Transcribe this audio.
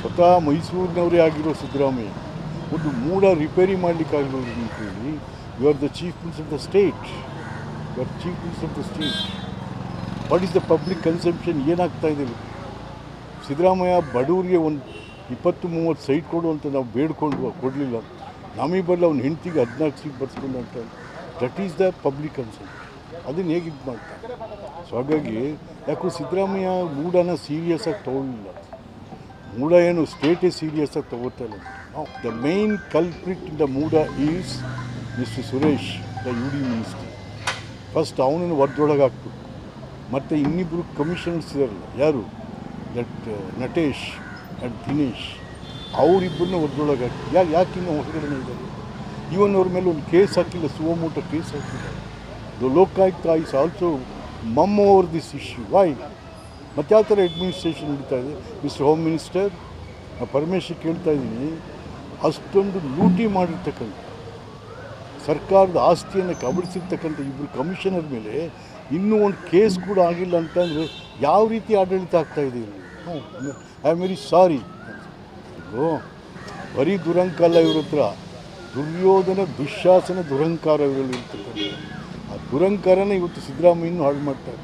ಸ್ವತಃ ಮೈಸೂರಿನವರೇ ಆಗಿರೋ ಸಿದ್ದರಾಮಯ್ಯ, ಒಂದು ಮೂಡ ರಿಪೇರಿ ಮಾಡಲಿಕ್ಕಾಗಿರೋದು ಅಂತೇಳಿ you are the chief minister of the state you are chief minister of the state what is the public consumption ಏನಾಗ್ತಾ ಇದೆ? ಸಿದ್ದರಾಮಯ್ಯ ಬಡವರಿಗೆ ಒಂದು ಇಪ್ಪತ್ತು, ಮೂವತ್ತು ಸೈಟ್ ಕೊಡು ಅಂತ ನಾವು ಬೇಡ್ಕೊಂಡು ಕೊಡಲಿಲ್ಲ. ನಮಗೆ ಬರಲಿ, ಅವ್ನ ಹೆಂಡ್ತಿಗೆ ಹದಿನಾಲ್ಕು ಸೀಟ್ ಬರ್ಸ್ಕೊಂಡು ಅಂತ that is the public consumption ಅದನ್ನು ಹೇಗೆ ಇದು ಮಾಡ್ತಾರೆ? ಸೊ ಹಾಗಾಗಿ, ಯಾಕೋ ಸಿದ್ದರಾಮಯ್ಯ ಮೂಡನ ಸೀರಿಯಸ್ ಆಗಿ ತೊಗೊಳ್ಳಿಲ್ಲ ಮೂಡ ಏನು ಸ್ಟೇಟೇ ಸೀರಿಯಸ್ ಆಗಿ ತಗೋತಾ ಇಲ್ಲ. The main culprit in the MUDA is Mister Suresh the U D minister first ಅವನನ್ನು ವರ್ದೊಳಗೆ ಹಾಕ್ಬೇಕು. ಮತ್ತು ಇನ್ನಿಬ್ಬರು ಕಮಿಷನರ್ಸ್ ಇದಾರಲ್ಲ, ಯಾರು? ದಟ್ ನಟೇಶ್ ಆ್ಯಂಡ್ ದಿನೇಶ್ ಅವರಿಬ್ಬರನ್ನ ಒದ್ದೊಳಗೆ ಹಾಕಿ. ಯಾಕೆ ಯಾಕೆ ಇನ್ನೂ ಹೊರಗಡೆ ಇದ್ದಾರೆ? ಇವನ್ ಅವ್ರ ಮೇಲೆ ಒಂದು ಕೇಸ್ ಹಾಕಿಲ್ಲ, ಸುವಮೂಟ ಕೇಸ್ ಹಾಕಿಲ್ಲ the Lokayukta is also mum over this issue why ಮತ್ತು ಯಾವ ಥರ ಅಡ್ಮಿನಿಸ್ಟ್ರೇಷನ್ ನಡೀತಾ ಇದೆ? ಮಿಸ್ಟರ್ ಹೋಮ್ ಮಿನಿಸ್ಟರ್ ನಾನು ಪರಮೇಶ್ವರ್ ಕೇಳ್ತಾ ಇದ್ದೀನಿ, ಅಷ್ಟೊಂದು ಲೂಟಿ ಮಾಡಿರ್ತಕ್ಕಂಥ, ಸರ್ಕಾರದ ಆಸ್ತಿಯನ್ನು ಕಬಳಿಸಿರ್ತಕ್ಕಂಥ ಇಬ್ಬರು ಕಮಿಷನರ್ ಮೇಲೆ ಇನ್ನೂ ಒಂದು ಕೇಸ್ ಕೂಡ ಆಗಿಲ್ಲ ಅಂತಂದರೆ ಯಾವ ರೀತಿ ಆಡಳಿತ ಆಗ್ತಾ ಇದೆ ಇಲ್ಲಿ? ಐ ಆಮ್ ವೆರಿ ಸಾರಿ ಬರೀ ದುರಂಕಾರ ಇವ್ರ ಹತ್ರ. ದುರ್ಯೋಧನ ದುಶ್ಯಾಸನ ದುರಂಕಾರ ಇವರಲ್ಲಿ ಇರ್ತಕ್ಕಂಥ ಆ ದುರಂಕಾರನೇ ಇವತ್ತು ಸಿದ್ದರಾಮಯ್ಯನೂ ಹಾಳು ಮಾಡ್ತಾರೆ